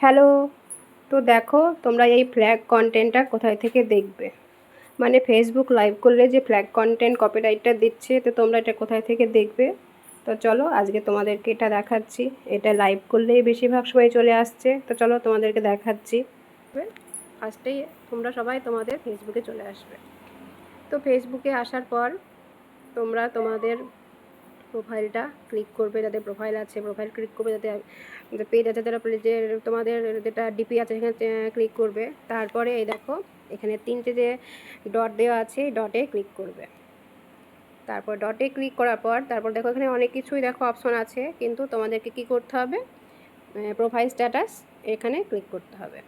Hello, তো দেখো তোমরা এই ফ্ল্যাগ কন্টেন্টটা কোথায় থেকে দেখবে? মানে ফেসবুক লাইভ করলে যে ফ্ল্যাগ কন্টেন্ট কপিরাইটটা দিচ্ছে, তো তোমরা এটা কোথায় থেকে দেখবে? তো চলো আজকে তোমাদেরকে এটা দেখাচ্ছি। এটা লাইভ করলেই বেশিরভাগ সময় চলে আসছে। তো চলো তোমাদেরকে দেখাচ্ছি। ফার্স্টেই তোমরা সবাই তোমাদের ফেসবুকে চলে আসবে। তো ফেসবুকে আসার পর তোমরা তোমাদের প্রোফাইলটা ক্লিক করবে যাদের প্রোফাইল আছে প্রোফাইল ক্লিক করবে, যাতে পেজ আছে, যারা যে তোমাদের যেটা ডিপি আছে সেখানে ক্লিক করবে। তারপরে এই দেখো, এখানে তিনটে যে ডট দেওয়া আছে ডটে ক্লিক করবে। তারপর ডটে ক্লিক করার পর, তারপর দেখো এখানে অনেক কিছুই দেখো অপশন আছে, কিন্তু তোমাদেরকে কি করতে হবে? প্রোফাইল স্ট্যাটাস এখানে ক্লিক করতে হবে।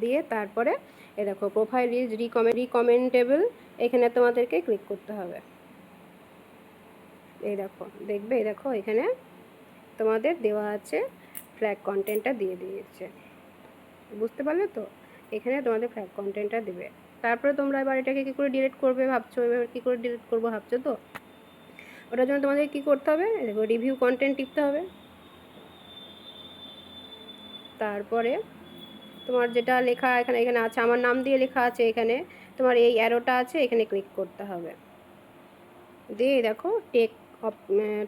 দিয়ে তারপরে এ দেখো প্রোফাইল ইজ রিকমে রিকমেন্টেবল এখানে তোমাদেরকে ক্লিক করতে হবে। এই দেখো, দেখবে, এই দেখো, এখানে তোমাদের দেওয়া আছে ফ্ল্যাগ কন্টেন্টটা দিয়ে দিয়েছে। বুঝতে পারলে তো? এখানে তোমাদের ফ্ল্যাগ কন্টেন্টটা দেবে। তারপরে তোমরা এবার এটাকে কী করে ডিলিট করবে ভাবছ? এবার কী করে ডিলিট করব ভাবছ তো? ওটার জন্য তোমাদের কী করতে হবে? দেখো রিভিউ কন্টেন্ট টিপতে হবে। তারপরে তোমার যেটা লেখা এখানে এখানে আছে, আমার নাম দিয়ে লেখা আছে এখানে। তোমার এই অ্যারোটা আছে, এখানে ক্লিক করতে হবে। দিয়ে দেখো টেক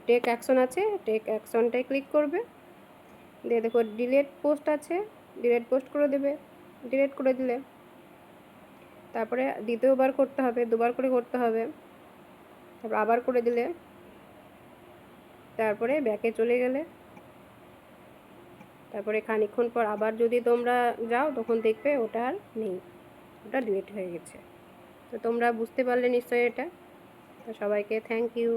টেক অ্যাকশন আছে টেক অ্যাকশনটায় ক্লিক করবে। দিয়ে দেখো ডিলেট পোস্ট আছে ডিলেট পোস্ট করে দেবে। ডিলেট করে দিলে। তারপরে দ্বিতীয়বার করতে হবে, দুবার করে করতে হবে। তারপর আবার করে দিলে। তারপরে ব্যাকে চলে গেলে। তারপরে খানিক্ষণ পর আবার যদি তোমরা যাও, তখন দেখবে ওটা আর নেই। ওটা ডিলিট হয়ে গেছে। তো তোমরা বুঝতে পারলে নিশ্চয়ই এটা। তো সবাইকে থ্যাংক ইউ